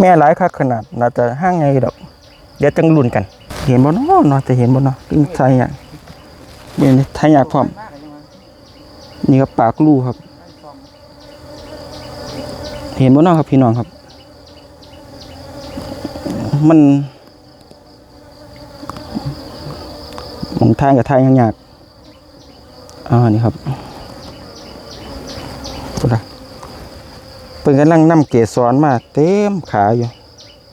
แม่หลายคักขนาดน่าจะห้างไงดอก เดี๋ยวจังลุ้นกัน เห็นบ่เนาะเนาะจะเห็นบ่เนาะกิ้งไทยอะนี่ไทยอยากพร้อม นี่ครับปากลูครับ เห็นบ่เนาะครับพี่น้องครับ มันมองทางกับทางยังยากอ่านี่ครับสุดละ พิ่นกำลังนำเกสรมาเต็มขาอยู่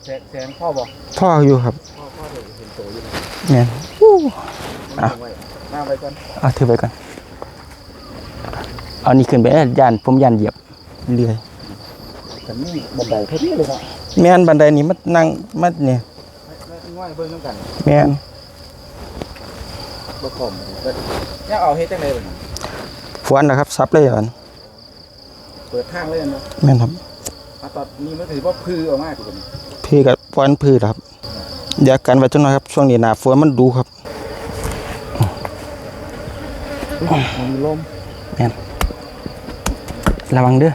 แสนแสนพ่อบอกพ่ออยู่ครับพ่อพ่อเดี๋ยวเห็นโตอยู่นะเนี่ยอู้อะไว้หน้าไว้ก่อนเอาถือไปก่อนเอานี่ขึ้นไปเอ้ยย่านผมย่านเหยียบเรื่อยแต่นี่บันไดเท่านี้เลยเนาะแม่นบันไดนี้มันนั่งมันเนี่ยไม่ไม่ง่ายเบิ่งน้ำกันแม่นบ่คอมแต่เนี่ยเอาเฮ็ดจังได๋บัดนี้ฟวนนะครับซับเลยอ่อนเปิดทางเลยเนาะแม่นครับอะตอนนี้มันถือว่าพือออกมาถูกมั้ยพี่กับฟวนพืชครับเดี๋ยวกันไว้จังหน่อยครับ ช่วงนี้หน้าฝนมันดูครับมันมีลมระวังเด้อ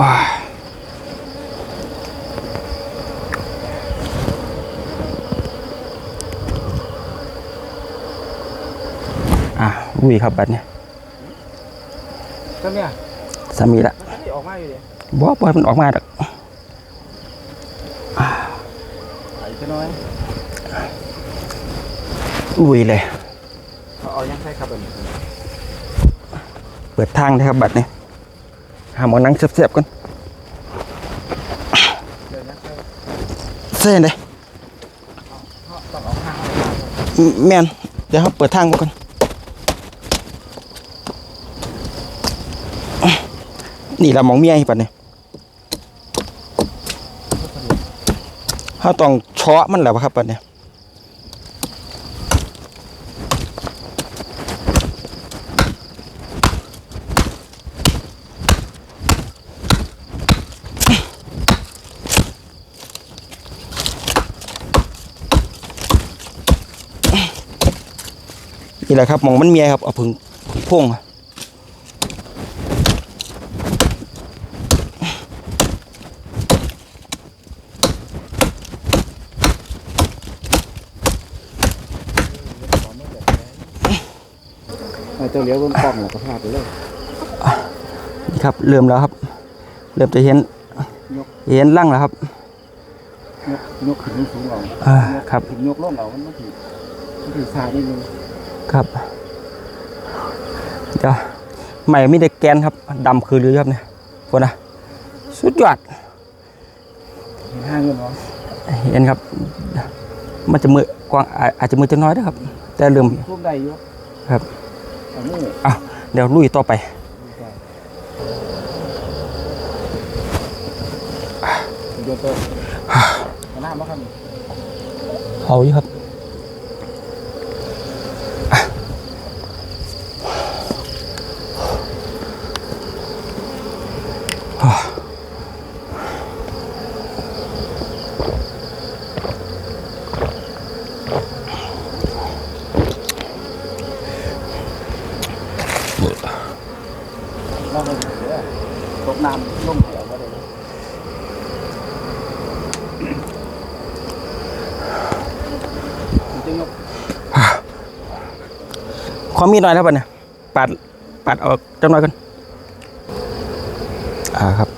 ว้ายอะอุ้ยครับบัดเนี่ย ก็เนี่ยสามีละมันสิออกมาอยู่ดิบ่ปล่อยมันออกมาดอกไปแค่น้อยอุ้ยเลยเอาเอายังใส่ครับบัดนี้เปิดทางนะครับบัดเนี่ยหาหมอนังเสียบๆกันเดี๋ยวยังใส่เส้นเลยต้องเอาข้างเอาแม่นเดี๋ยวเขาเปิดทางก่อน นี่เรามองเมียให้ปัดเนี่ยเขาต้องเชาะมันแหละครับปัดเนี่ยนี่แหละครับมองมันเมียครับเอาผึ่งผึ่งพงอะ เอาเจ้าเลี้ยวเบิ่งกล้องแล้วก็พลาดไปเลยนี่ครับเริ่มแล้วครับ เริ่มจะเห็นยกเห็นร่างแล้วครับยกยกขึ้นสูงเอาอ่าครับถึงยกลงเอามันมันถือมันถือซานิดนึงครับเดี๋ยวใหม่มีแต่แกนครับดำคือเรือครับเนี่ยคนนะสุดยอดเห็นห้าเงินเนาะเห็นครับ มันจะมือกว้างอาอาจจะมือจะน้อยนะครับ แต่เริ่มทุ่มได้อยู่ครับเอามืออะเดี๋ยวลุยต่อไปโยนตัวเอาหน้ามาครับเอาอยู่ครับอะเราไปเสือตกน้ำล่มเกี่ยวก็ได้เลยมันจะยก ความมีดหน่อยครับบัดเนี่ยปัดปัดออกจังหน่อยกันอ่าครับ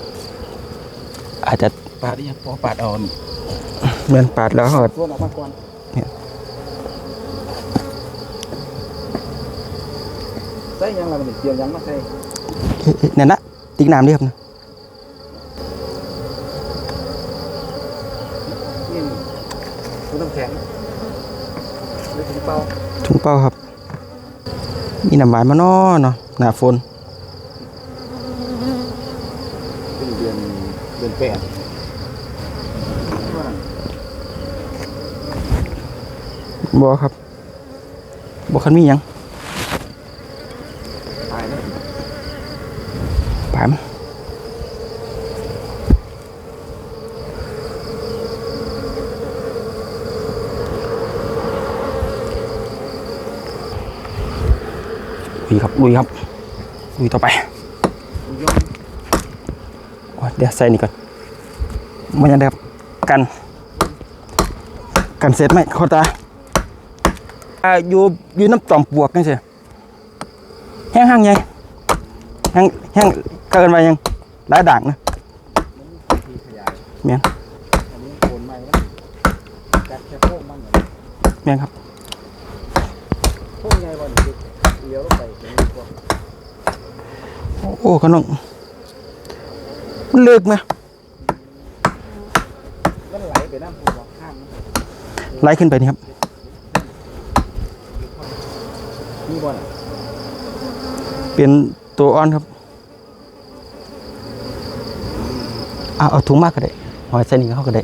อาจจะปาดยังพอปาดเอาเหมือนปัดแล้วก็ส่วนออกมาก่อนเนี่ยใส่ยังไงมันเกี่ยวยังมาใส่เอ๊ะเอ๊ะเนี่ยนะติ๊กน้ำดิครับนะนี่คุณน้ำแข็งหรือถุงเปล่าถุงเป้าครับ มีน้ำหวานมาน้อเนาะหน้าฝนเป็นเดือนเดือนแปดว่าบ่ครับบ่คันมีหยัง ตายแล้ว ปามน ลุยครับลุยครับลุยต่อไปเดี๋ยวใส่นี่ก่อนมันยังได้ครับกัน กันเสร็จไหมขอตาอ่าอยู่อยู่น้ำต่อมปวกนี่สิแห้งห้างยังแห้งแห้งเกินไปยังหลายด่างนะเมียนเมียนครับโค้งใหญ่กว่านี้ เลี้ยวลงไปตรงนี้พวกโอ้ขนมมันเลิกไหมมันไหลไปน้ำพุบอกข้ามมันไล่ขึ้นไปนี่ครับนี่บ่น่ะเป็นตัวอ่อนครับเอาเอาถุงมากก็ได้หอยใส่นี่เขาก็ได้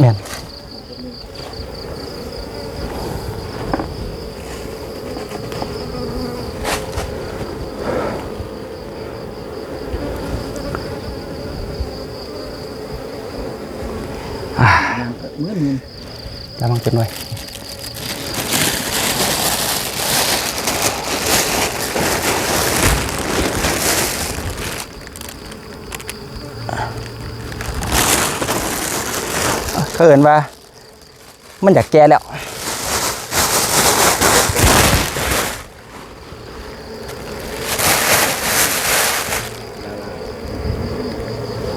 แม่น เหมือนเงินระวังเป็นหน่อยเขาเอินว่า มันอยากแก่แล้ว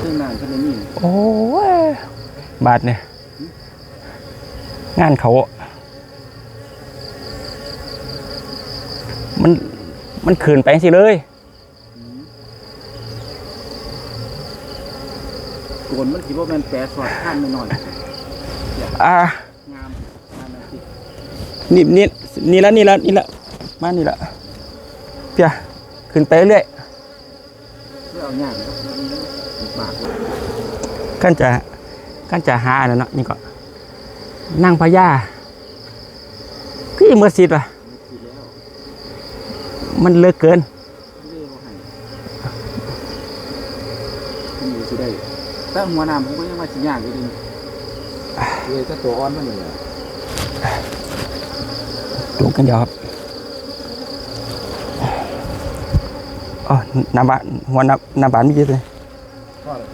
ซึ่งนานขนาดนี้โอ้ยบาทเนี่ย งานเขา มันมันขืนไปสิเลยโกนมันคิดว่ามันแปรสอดข้ามหน่อยอ่าๆงามงามนะสินี่นี่นี่ละนี่ละนี่ละมานี่ละเพียขึ้นไปเรื่อยเพื่อเอาหญ้าเนี่ยปากเลยกันจะกันจะหาอะไรเนาะนี่ก็นั่ งพญาก็ยังเมื่อสิทธิ์ว่ะคิดแล้วมันเลิกเกินเลี้ยวให้มันอยู่สิได้แต่หัวหน้ำผมก็ยังว่าสิยากอยู่ดีเลยถ้าตัวอ่อนมันนี่แหละดูกันเดียวครับอ๋อหนาบานหัวหนาหนาบานไม่เยอะเลยก็เลย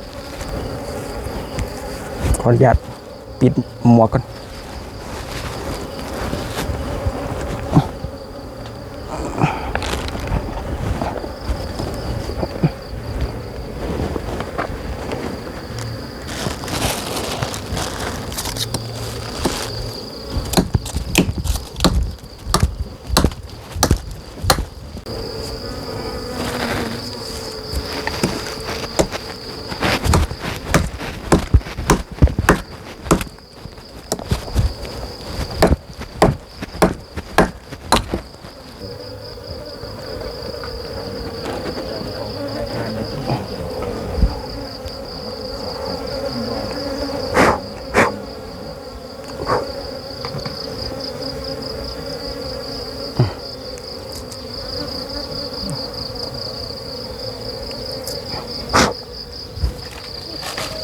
ขออนุญาตปิดหมวกก่อน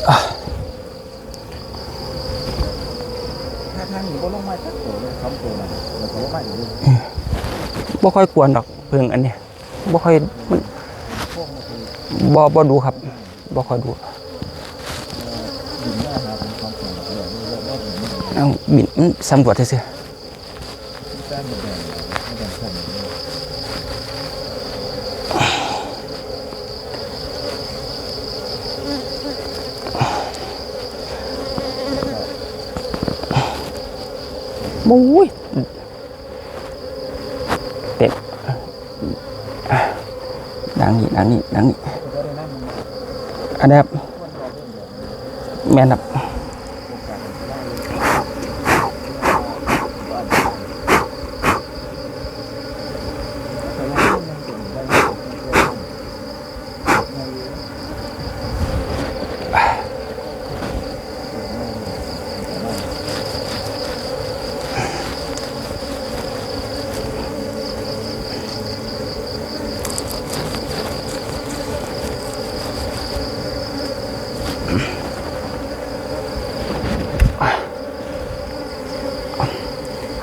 ถ้าทางนี้ก็ลงมาสักตัวเลยสองตัวนะแล้วก็ลงมาอยู่ดี บ่ค่อยกวนดอกเพิ่งอันนี้บ่ค่อยบ่บ่ดูครับบ่ค่อยดูเอาบินสำรวจเฉยมุ้ยเต็มอะ ดังนี่ดังนี่ดังนี่นั่งมันอันนี้ครับควรรอเดียวแม่นครับ โอกาสมันจะได้เลยแต่ว่ามันเป็นได้ไม่เป็น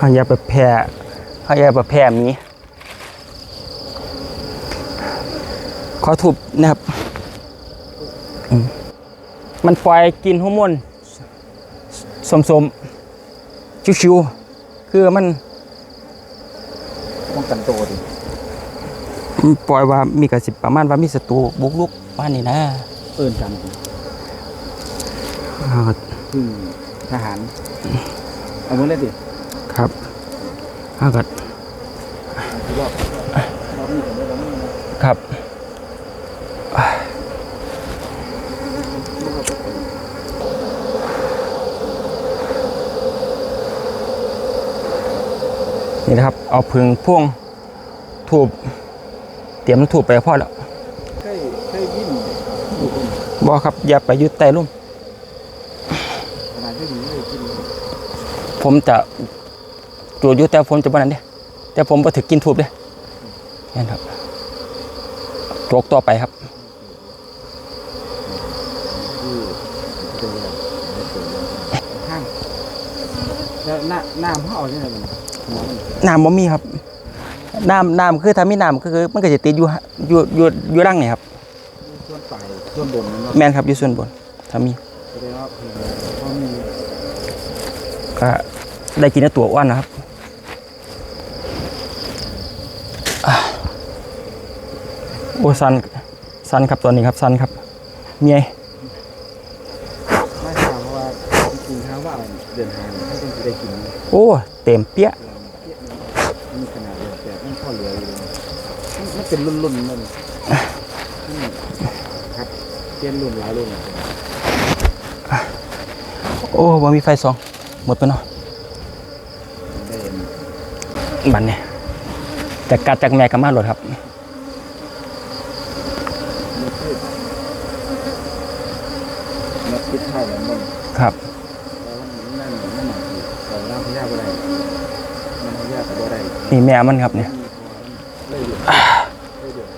เฮาอย่าไปแพ้เฮาอย่าไปแพ้หมีขอถูบนะครับ มันปล่อยกินฮอร์โมนสมสมๆชิวๆคือมันป้องกันตัวดิมันปล่อยว่ามีกระสิบประมาณว่ามีศัตรูบุกรุกว่านี่นะเอิ้นกันอ่าคือทหารเอามือเล ครับอ่าก็รอบรอบนี้ก็ไม่รอบนี้นะครับนี่นะครับ เอาพึงพ่วงถูบเตรียมถูบไปพ่อแล้วเคยเคยวิ่งอยู่คนบอครับ อย่าไปยึดใต้ร่มขนาดที่นี้เลยกินผมจะ จูดอยู่แต่ผมจะบ้านั้นเด้แต่ผมไปถึกกินถูบเด้นี่นครับโจกต่อไปครับข้างแล้วน้าหน้าเขาเอาใช่ไหมมันหัวมันน้ำบ่มีครับน้ำน้ำคือถ้ามีน้ำก็คือมันก็จะติดอยู่อยู่อยู่อยู่ร่างนี่ครับส่วนปลายส่วนบนมันเนแมนครับอยู่ส่วนบนถ้ามีก็ได้กินตัวอ้วนนะครับอะ โอ้สันสันครับตอนนี้ครับสันครับเมียไม่ทราบเพราะว่าจริงๆถ้าว่าเดินทางเขาต้องจะได้กินโอ้เต็มเปี้ยมีขนาดเดียวแต่ไม่เข้าเหลืออยู่เลยมันมันเป็นรุ่นรุ่นๆมันอืมครับเปลี่ยนรุ่นหลายรุ่นโอ้บ่มีไฟสองหมดไปเนาะได้เห็นบันเนี่ยแต่กัดจากแม่กับมาหลดครับ มีพืชนับพิษไทยแล้วมัน ครับ แล้วมันนั่นนั่นหมายถึงเราล่างพยาบ่ได้มันพยาก็บ่ได้นี่แม่มันครับเนี่ยมีพอเลยเดือดเลยเดือด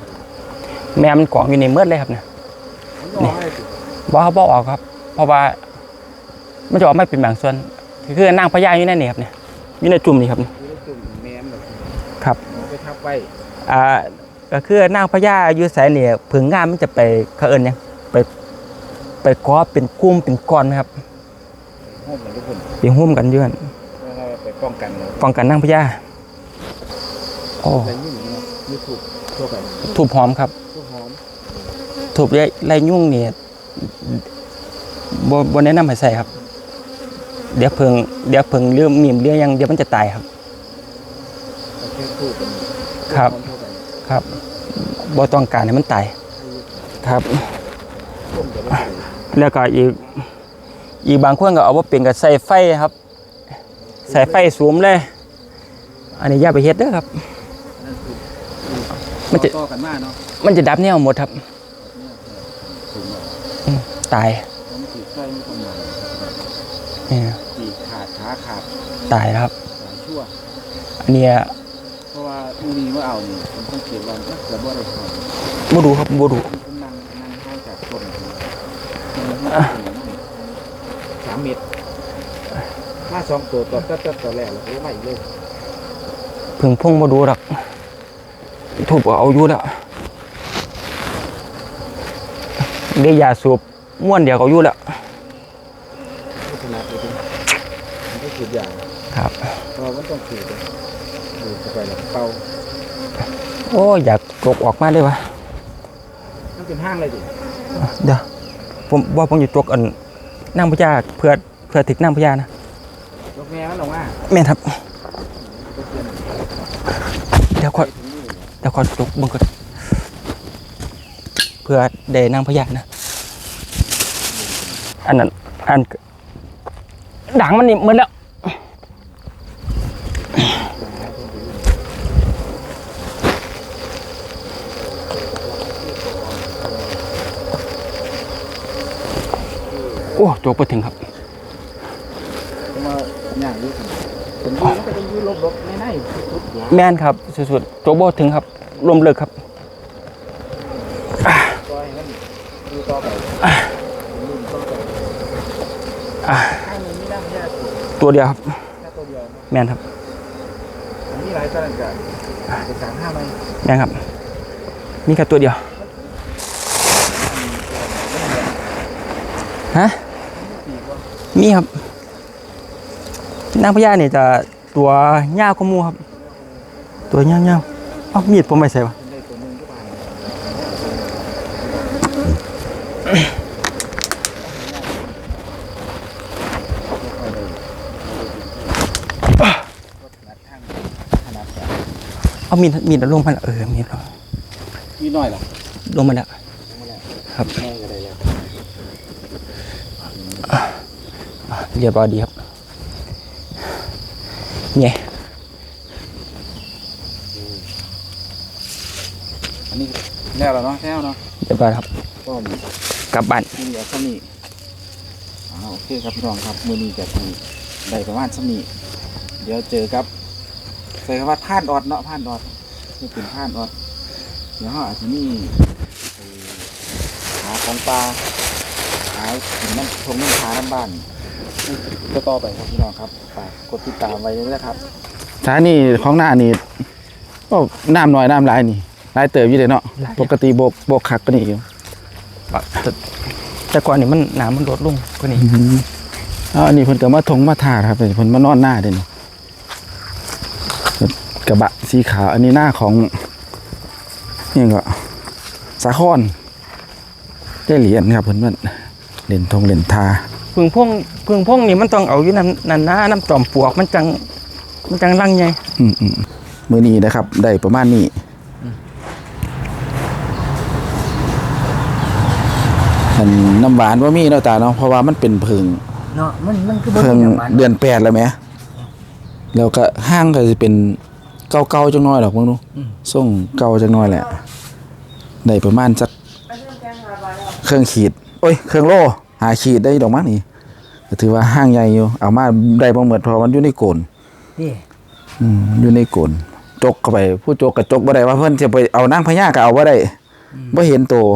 แม่มันกองอยู่ในเมือดเลยครับเนี่ยมันยอมให้สิบ่เขาบอกออกครับ เพราะว่ามันจะออกไม่เป็นบางส่วนคือนางพญาอยู่ในนี่ครับเนี่ยอยู่ในจุ่มนี่ครับดูได้จุ่มแม่มแบบครับเอาไปทับไว้อ่าก็คือนางพญาอยู่ไสเนี่ยผึ่งงามมันจะไปเขาเอิ้นหยังไป ไปกอเป็นกลุ่มเป็นก้อนไหมครับห้องเหมือนทุกคนไปหุ้มกันอยื่นแล้วเราไปป้องกันเราป้องกันนางพญาโอ้แล้วยิ่งเนาะมีถูกทั่วไปถูบหอมครับทุกหอมถูบไล่ไล่ยุ่งเนี่ยบ่บ่แนะนำให้ใส่ครับ เดี๋ยวเพิ่งเดี๋ยวเพิ่งเรื่องมีมเรื่องยังเดี๋ยวมันจะตายครับโอเคถูกกันครับทุกหอมทั่วไปครับบ่ต้องการให้มันตายครับต้ม แต่ว่าใส่แล้วก็อีกอีกบางคนก็เอาว่าเป็นกับใส่ไฟครับใส่ไฟสูมเลย อันนี้อย่าไปเฮ็ดเด้อครับนั่นคือมันจะต่อกันมาเนาะมันจะดับแนวหมดครับถึงว่าอืมตายผมขีดไส้มีความหมายเนี่ยขีดขาดขาขาดตายแล้วครับหลายชั่วอันเนี้ยเพราะว่าอูนีว่าเอานี่ผมต้องเขียนวันก็จะบ่ได้ทำบ่ดูครับบ่ดู ผมนั่งนั่งห่างจากต้น สามเมตรมาสองตัวตัวตัวตัวตัวแรกแล้วก็ไม่เลยเพึ่งพุ่งบ่ดูหรอกถูกเอาอยู่แล้วเดี๋ยวยาสูบม้วนเดียวก็เอาอยู่แล้วไม่ถนัดเลยทีมันก็ขีดยางครับเพราะมันต้องขีดเลยดูเข้าไปแล้วเป่าโอ้อยากกกออกมาเลยวะมันเป็นห้างเลยดิเดี๋ยว ผมว่าผมอยู่ตกอันนั่งพญาเพื่อเพื่อถึกนั่งพญานะยกแง่มันออกมาแม่นครับก็เปลี่ยนเดี๋ยวขอถึงนี่เดี๋ยวขอตกเบังก่อนเพื่อได้นั่งพญานะ อันนั้นอันดังมันนี่เหมือนแล้ว อ้โจกไปถึงครับเพราะว่าย่างอยืดผมยืดมันก็ต้องยืดลบๆในในทุกอย่างแม่นครับ สุดๆโจกบ่ถึงครับรวมเลิกครับก็ให้มันดูต่อไปรุ่นต่อไปอะข้างหนึงนี่นั่งแค่ตัวเดียวครับแค่ตัวเดียวเนาะแม่นครับอันนี้หลายตอนกันเป็นสามห้าไหมแม่นครับ มีแค่ตัวเดียวฮะ มีครับ นางพญาเนี่ยจะตัวยาวกว่าหมูครับ ตัวยาวๆเอ้ามีดผมไปใส่ปะได้ตัวหนึงก็ผ่านขนาดทางขนาดแบบเอามีดมีดลงมาแล้วเออมีดลงมีน้อยเหรอลงมาแล้วครับ น้อยก็ได้แล้ว เรียบร้อยดีครับเนี่ยอันนี้แล้วแล้วเนาะแล้วเนาะเรียบร้อยครับก็มีกลับบ้านมีเหลือเท่านี้อ่าโอเคครับพี่น้องครับมือนี้จะมีได้ประมาณเท่านี้เดี๋ยวเจอครับใส่คำว่าผ่านออดเนาะผ่านออดนี่เป็นผ่านออดเดี๋ยวเราอาจจะมีไปหาของปลาหากินน้ำทงน้ำชาน้ำบ้าน ก็ต่อไปครับพี่น้องครับฝากกดติดตามไว้ด้วยนะครับสถานีของหน้านี่ก็น้ำน้อยน้ำหลายนี่หลายเติบอยู่เลยเนาะปกติโบกโบกคักก็นี่อยู่แต่แต่ก่อนนี่มันน้ำมันลดลงกว่านี้เอาอันนี้เพิ่นก็มาทงมาทาครับเพิ่นมานอนหน้าเด่นกระบะสีขาวอันนี้หน้าของนี่ก็สาคอนได้เหรียญครับเพิ่นมันเหรียญทงเหรียญทา พึ่งพ่งพึ่งพ่งนี่มันต้องเอาอยู่น้ำนันน้าน้ำจอมปลวกมันจังมันจังรังไงอืมอืมมือนี้นะครับ ได้ประมาณนี้อันน้ำหวานว่ามีเนาะตาเนาะเพราะว่ามันเป็นเพิงเนาะมันมันคือเพิ่งเดือนแปดแล้วไหมแล้วก็ห้างก็จะเป็นเก่าๆจังน้อยดอกมึงดูส่งเก่าจังน้อยแหละได้ประมาณสักเครื่องขีด โอ้ย เครื่องโล หาขีดได้ดอกมั้งนี่ก็ถือว่าห้างใหญ่อยู่เอามาได้บ่หมดเพราะมันอยู่ในโกนนี่อืมอยู่ในโกนจกเข้าไป ผู้จกกับจกบ่ได้ว่าเพิ่นจะไปเอานางพญาก็เอาบ่ได้บ่เห็นโตว